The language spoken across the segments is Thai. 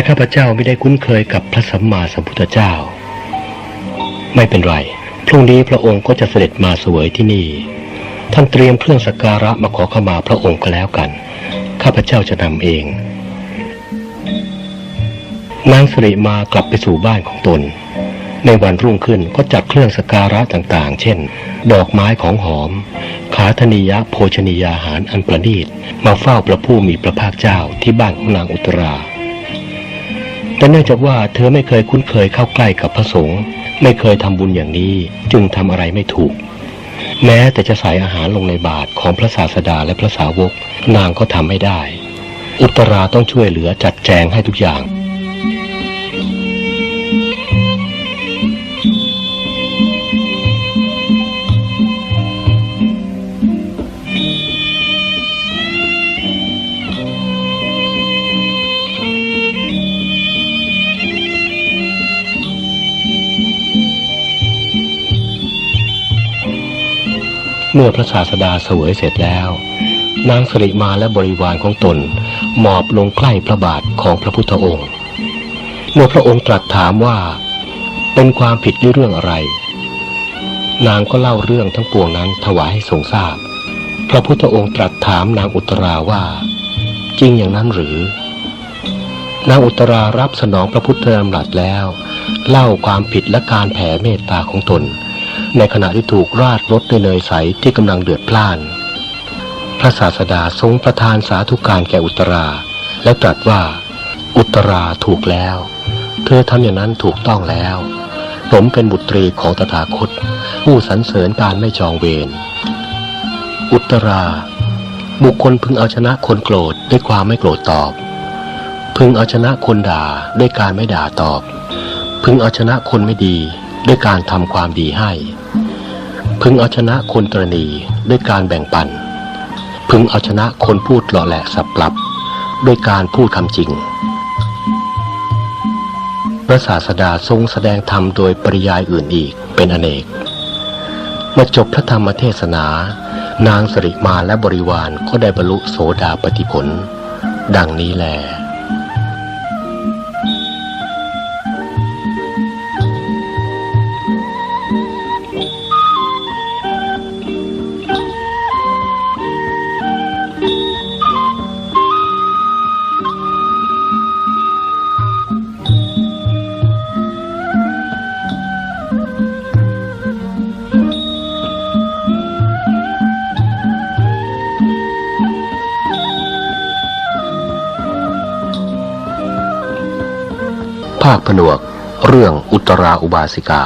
แต่ข้าพเจ้าไม่ได้คุ้นเคยกับพระสัมมาสัมพุทธเจ้า ไม่เป็นไร พรุ่งนี้พระองค์ก็จะเสด็จมาเสวยที่นี่ ท่านเตรียมเครื่องสักการะมาขอเข้ามาพระองค์ก็แล้วกัน ข้าพเจ้าจะนำเองนางสิริมากลับไปสู่บ้านของตน ในวันรุ่งขึ้นก็จัดเครื่องสักการะต่างๆ เช่น ดอกไม้ของหอม ขาธนิยะโภชนียาหารอันประณีต มาเฝ้าพระผู้มีพระภาคเจ้าที่บ้านของนางอุตรา แต่เนื่องจากว่าเธอไม่เคยคุ้นเคยเข้าใกล้กับพระสงฆ์ไม่เคยทำบุญอย่างนี้จึงทำอะไรไม่ถูก แม้แต่จะใส่อาหารลงในบาตรของพระศาสดาและพระสาวก นางก็ทำไม่ได้ อุตราต้องช่วยเหลือจัดแจงให้ทุกอย่าง เมื่อพระศาสดาเสวยเสร็จแล้ว นางสริมาและบริวารของตนหมอบลงใกล้พระบาทของพระพุทธองค์ เมื่อพระองค์ตรัสถามว่าเป็นความผิดในเรื่องอะไร นางก็เล่าเรื่องทั้งปวงนั้นถวายให้ทรงทราบ พระพุทธองค์ตรัสถามนางอุตราว่า จริงอย่างนั้นหรือ นางอุตรารับสนองพระพุทธดำรัสแล้ว เล่าความผิดและการแผ่เมตตาของตน ในขณะที่ถูกราดรถด้วยเนยใสที่กำลังเดือดพล่าน พระศาสดาทรงประทานสาธุการแก่อุตรา และตรัสว่าอุตราถูกแล้ว เธอทำอย่างนั้นถูกต้องแล้วสมเป็นบุตรีของตถาคต ผู้สรรเสริญการไม่จองเวรอุตรา บุคคลพึงเอาชนะคนโกรธด้วยความไม่โกรธตอบ พึงเอาชนะคนด่าด้วยการไม่ด่าตอบ พึงเอาชนะคนไม่ดี ด้วยการทำความดีให้ พึงเอาชนะคนตรณีด้วยการแบ่งปัน พึงเอาชนะคนพูดหล่อแหละสับปรับ ด้วยการพูดคำจริง พระศาสดาทรงแสดงธรรมโดยปริยายอื่นอีกเป็นอเนกเมื่อจบพระธรรมเทศนา นางสริมาและบริวารก็ได้บรรลุโสดาปติผล ดังนี้แหลภาคผนวก เรื่องอุตราอุบาสิกา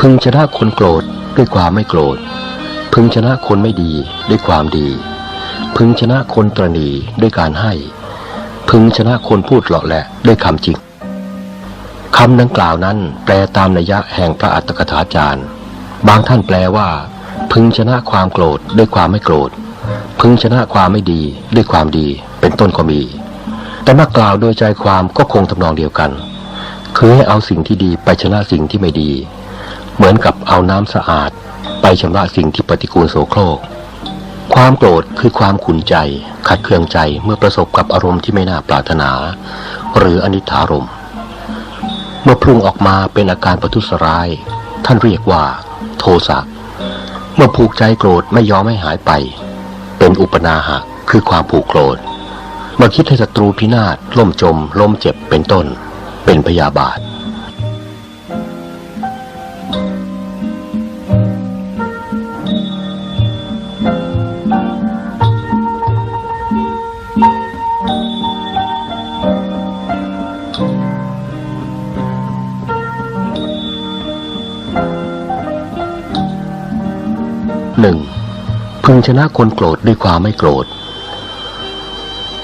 พึงชนะคนโกรธด้วยความไม่โกรธ พึงชนะคนไม่ดีด้วยความดี พึงชนะคนตรณีด้วยการให้ พึงชนะคนพูดเหลาะแหละด้วยคำจริงคำดังกล่าวนั้นแปลตามนัยยะแห่งพระอัตถกถาจารย์ บางท่านแปลว่า พึงชนะความโกรธด้วยความไม่โกรธ พึงชนะความไม่ดีด้วยความดีเป็นต้นก็มี แต่มากล่าวโดยใจความก็คงทำนองเดียวกัน คือให้เอาสิ่งที่ดีไปชนะสิ่งที่ไม่ดี เหมือนกับเอาน้ำสะอาด ไปชำระสิ่งที่ปฏิกูลโสโครก ความโกรธคือความขุนใจ ขัดเคืองใจเมื่อประสบกับอารมณ์ที่ไม่น่าปรารถนา หรืออนิถารมเมื่อพุ่งออกมาเป็นอาการประทุษร้าย ท่านเรียกว่า โทสะเมื่อผูกใจโกรธไม่ยอมให้หายไป เป็นอุปนาหะคือความผูกโกรธ มื่อคิดให้ศัตรูพินาศล่มจมล้มเจ็บเป็นต้น เป็นพยาบาทหนึ่งพึงชนะคนโกรธด้วยความไม่โกรธ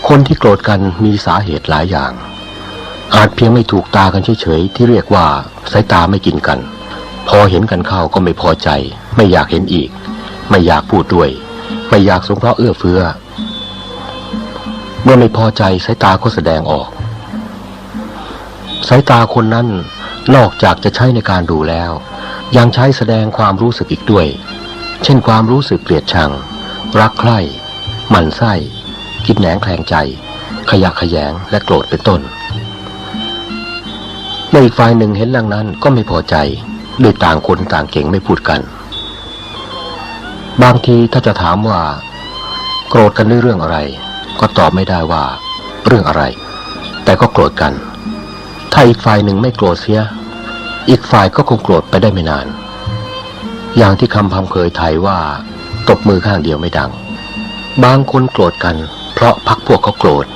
คนที่โกรธกันมีสาเหตุหลายอย่าง อาจเพียงไม่ถูกตากันเฉยๆที่เรียกว่าสายตาไม่กินกัน พอเห็นกันเข้าก็ไม่พอใจ ไม่อยากเห็นอีก ไม่อยากพูดด้วย ไม่อยากสงเคราะห์เอื้อเฟื้อ เมื่อไม่พอใจสายตาก็แสดงออกสายตาคนนั้นนอกจากจะใช้ในการดูแล้ว ยังใช้แสดงความรู้สึกอีกด้วย เช่นความรู้สึกเกลียดชัง รักใคร่หมั่นไส้ คิดแหนงแคลงใจ ขยะขยงและโกรธเป็นต้นมื่ออีกฝ่ายหนึ่งเห็นดังนั้นก็ไม่พอใจด้วยต่างคนต่างเก่งไม่พูดกัน บางทีถ้าจะถามว่า โกรธกันด้วยเรื่องอะไร ก็ตอบไม่ได้ว่า เรื่องอะไร แต่ก็โกรธกัน ถ้าอีกฝ่ายหนึ่งไม่โกรธเสีย อีกฝ่ายก็คงโกรธไปได้ไม่นาน อย่างที่คำพำเคยไทยว่า ตบมือข้างเดียวไม่ดัง บางคนโกรธกัน เพราะพักพวกเขาโกรธ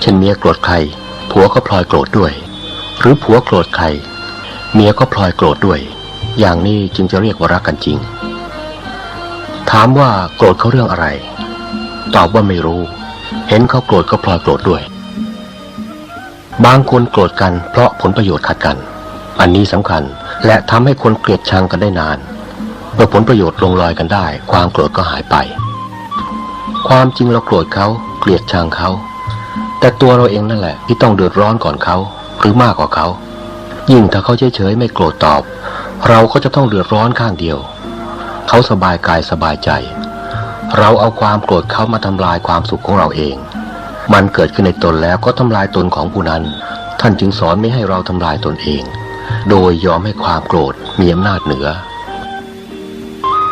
เช่นเมียโกรธใคร ผัวก็พลอยโกรธด้วย หรือผัวโกรธใคร เมียก็พลอยโกรธด้วย อย่างนี้จึงจะเรียกว่ารักกันจริง ถามว่าโกรธเขาเรื่องอะไร ตอบว่าไม่รู้ เห็นเขาโกรธก็พลอยโกรธด้วย บางคนโกรธกันเพราะผลประโยชน์ขัดกัน อันนี้สำคัญและทำให้คนเกลียดชังกันได้นานเมื่อผลประโยชน์ลงรอยกันได้ ความโกรธก็หายไป ความจริงเราโกรธเขาเกลียดชังเขา แต่ตัวเราเองนั่นแหละ ที่ต้องเดือดร้อนก่อนเขาหรือมากกว่าเขา ยิ่งถ้าเขาเฉยๆไม่โกรธตอบ เราก็จะต้องเดือดร้อนข้างเดียว เขาสบายกายสบายใจ เราเอาความโกรธเขามาทำลายความสุขของเราเอง มันเกิดขึ้นในตนแล้วก็ทำลายตนของผู้นั้น ท่านจึงสอนไม่ให้เราทำลายตนเอง โดยยอมให้ความโกรธมีอำนาจเหนือ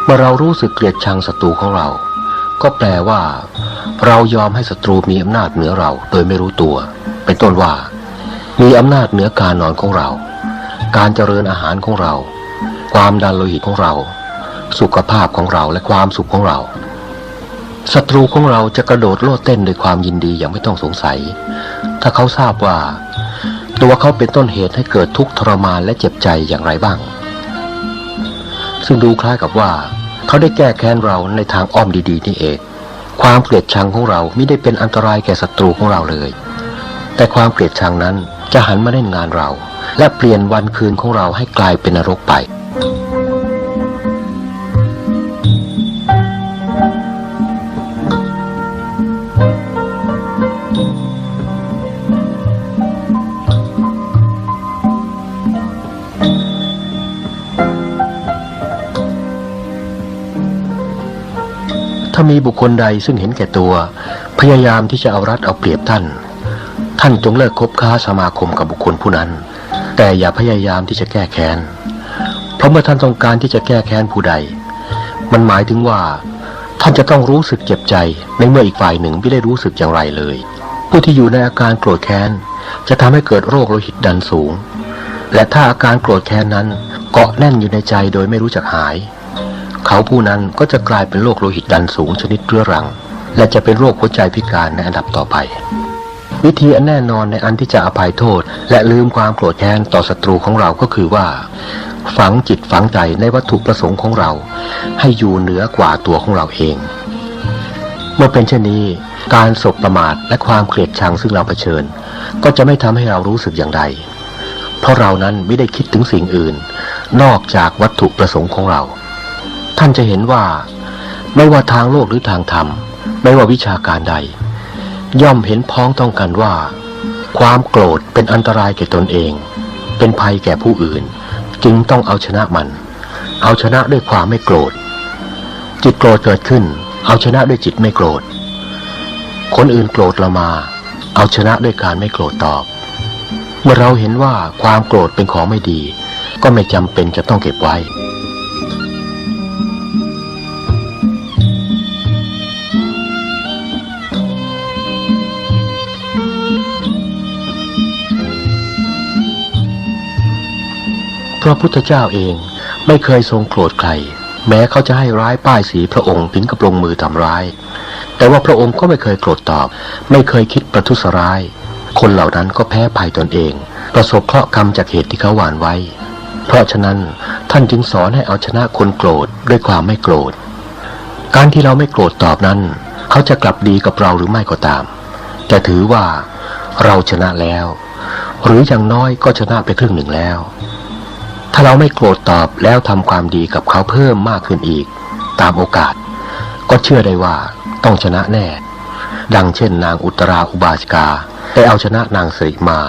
เมื่อเรารู้สึกเกลียดชังศัตรูของเรา ก็แปลว่า เรายอมให้ศัตรูมีอำนาจเหนือเราโดยไม่รู้ตัว เป็นต้นว่า มีอำนาจเหนือการนอนของเรา การเจริญอาหารของเรา ความดันโลหิตของเรา สุขภาพของเราและความสุขของเราศัตรูของเราจะกระโดดโลดเต้นด้วยความยินดีอย่างไม่ต้องสงสัย ถ้าเขาทราบว่า ตัวเขาเป็นต้นเหตุให้เกิดทุกข์ทรมานและเจ็บใจอย่างไรบ้าง ซึ่งดูคล้ายกับว่า เขาได้แก้แค้นเราในทางอ้อมดีๆนี่เอง ความเกลียดชังของเราไม่ได้เป็นอันตรายแก่ศัตรูของเราเลย แต่ความเกลียดชังนั้นจะหันมาเล่นงานเรา และเปลี่ยนวันคืนของเราให้กลายเป็นนรกไป มีบุคคลใดซึ่งเห็นแก่ตัว พยายามที่จะเอารัดเอาเปรียบท่าน ท่านจงเลิกคบค้าสมาคมกับบุคคลผู้นั้น แต่อย่าพยายามที่จะแก้แค้น เพราะเมื่อท่านต้องการที่จะแก้แค้นผู้ใด มันหมายถึงว่า ท่านจะต้องรู้สึกเจ็บใจในเมื่ออีกฝ่ายหนึ่งไม่ได้รู้สึกอย่างไรเลย ผู้ที่อยู่ในอาการโกรธแค้นจะทำให้เกิดโรคโลหิตดันสูง และถ้าอาการโกรธแค้นนั้นเกาะแน่นอยู่ในใจโดยไม่รู้จักหาย เขาผู้นั้นก็จะกลายเป็นโรคโลหิตดันสูงชนิดเรื้อรัง และจะเป็นโรคหัวใจพิการในอันดับต่อไป วิธีอันแน่นอนในอันที่จะอภัยโทษ และลืมความโกรธแค้นต่อศัตรูของเราก็คือว่า ฝังจิตฝังใจในวัตถุประสงค์ของเรา ให้อยู่เหนือกว่าตัวของเราเอง เมื่อเป็นเช่นนี้การสบประมาทและความเกลียดชังซึ่งเราเผชิญ ก็จะไม่ทำให้เรารู้สึกอย่างใด เพราะเรานั้นไม่ได้คิดถึงสิ่งอื่น นอกจากวัตถุประสงค์ของเรา ท่านจะเห็นว่า ไม่ว่าทางโลกหรือทางธรรม ไม่ว่าวิชาการใด ย่อมเห็นพ้องต้องกันว่า ความโกรธเป็นอันตรายแก่ตนเอง เป็นภัยแก่ผู้อื่น จึงต้องเอาชนะมัน เอาชนะด้วยความไม่โกรธ จิตโกรธเกิดขึ้น เอาชนะด้วยจิตไม่โกรธ คนอื่นโกรธเรามา เอาชนะด้วยการไม่โกรธตอบ เมื่อเราเห็นว่าความโกรธเป็นของไม่ดี ก็ไม่จำเป็นจะต้องเก็บไว้ ระพุทธเจ้าเองไม่เคยทรงโกรธใคร แม้เขาจะให้ร้ายป้ายสีพระองค์ถึงกับลงมือทำร้าย แต่ว่าพระองค์ก็ไม่เคยโกรธตอบ ไม่เคยคิดประทุษร้าย คนเหล่านั้นก็แพ้ภัยตนเอง ประสบเคราะห์กรรมจากเหตุที่เขาหวานไว้ เพราะฉะนั้นท่านจึงสอนให้เอาชนะคนโกรธด้วยความไม่โกรธ การที่เราไม่โกรธตอบนั้น เขาจะกลับดีกับเราหรือไม่ก็ตาม แต่ถือว่าเราชนะแล้ว หรืออย่างน้อยก็ชนะไปครึ่งหนึ่งแล้ว ถ้าเราไม่โกรธตอบแล้วทำความดีกับเขาเพิ่มมากขึ้นอีก ตามโอกาส ก็เชื่อได้ว่าต้องชนะแน่ ดังเช่นนางอุตราอุบาสิกาได้เอาชนะนางสิริมา